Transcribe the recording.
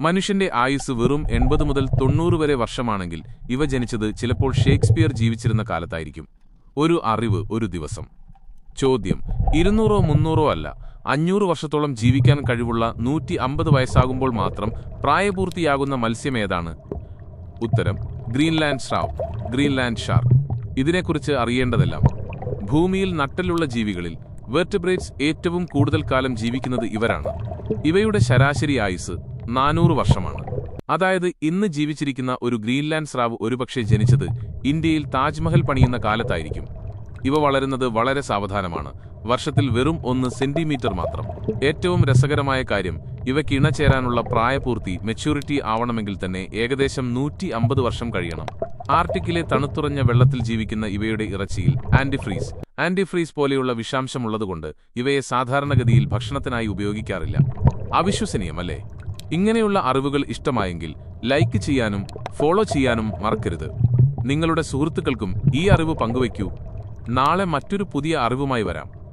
മനുഷ്യന്റെ ആയുസ് വെറും എൺപത് മുതൽ തൊണ്ണൂറ് വരെ വർഷമാണെങ്കിൽ ഇവ ജനിച്ചത് ചിലപ്പോൾ ഷേക്സ്പിയർ ജീവിച്ചിരുന്ന കാലത്തായിരിക്കും. ഒരു അറിവ് ഒരു ദിവസം. ചോദ്യം ഇരുന്നൂറോ മുന്നൂറോ അല്ല അഞ്ഞൂറ് വർഷത്തോളം ജീവിക്കാൻ കഴിവുള്ള നൂറ്റി അമ്പത് വയസ്സാകുമ്പോൾ മാത്രം പ്രായപൂർത്തിയാകുന്ന മത്സ്യം ഏതാണ്? ഉത്തരം ഗ്രീൻലാൻഡ് സ്രാവ് ഗ്രീൻലാൻഡ് ഷാർക്ക്. ഇതിനെക്കുറിച്ച് അറിയേണ്ടതെല്ലാം. ഭൂമിയിൽ നട്ടലുള്ള ജീവികളിൽ വെർട്ടിബ്രേറ്റ്സ് ഏറ്റവും കൂടുതൽ കാലം ജീവിക്കുന്നത് ഇവരാണ്. ഇവയുടെ ശരാശരി ആയുസ് നാനൂറ് വർഷമാണ്. അതായത് ഇന്ന് ജീവിച്ചിരിക്കുന്ന ഒരു ഗ്രീൻലാൻഡ് സ്രാവ് ഒരുപക്ഷെ ജനിച്ചത് ഇന്ത്യയിൽ താജ്മഹൽ പണിയുന്ന കാലത്തായിരിക്കും. ഇവ വളരുന്നത് വളരെ സാവധാനമാണ്. വർഷത്തിൽ വെറും ഒന്ന് സെന്റിമീറ്റർ മാത്രം. ഏറ്റവും രസകരമായ കാര്യം ഇവയ്ക്ക് ഇണചേരാനുള്ള പ്രായപൂർത്തി മെച്യൂരിറ്റി ആവണമെങ്കിൽ തന്നെ ഏകദേശം നൂറ്റി അമ്പത് വർഷം കഴിയണം. ആർട്ടിക്കിലെ തണുത്തുറഞ്ഞ വെള്ളത്തിൽ ജീവിക്കുന്ന ഇവയുടെ ഇറച്ചിയിൽ ആന്റിഫ്രീസ് ആന്റിഫ്രീസ് പോലെയുള്ള വിഷാംശമുള്ളതുകൊണ്ട് ഇവയെ സാധാരണഗതിയിൽ ഭക്ഷണത്തിനായി ഉപയോഗിക്കാറില്ല. അവിശ്വസനീയമല്ലേ? ഇങ്ങനെയുള്ള അറിവുകൾ ഇഷ്ടമായെങ്കിൽ ലൈക്ക് ചെയ്യാനും ഫോളോ ചെയ്യാനും മറക്കരുത്. നിങ്ങളുടെ സുഹൃത്തുക്കൾക്കും ഈ അറിവ് പങ്കുവയ്ക്കൂ. നാളെ മറ്റൊരു പുതിയ അറിവുമായി വരാം.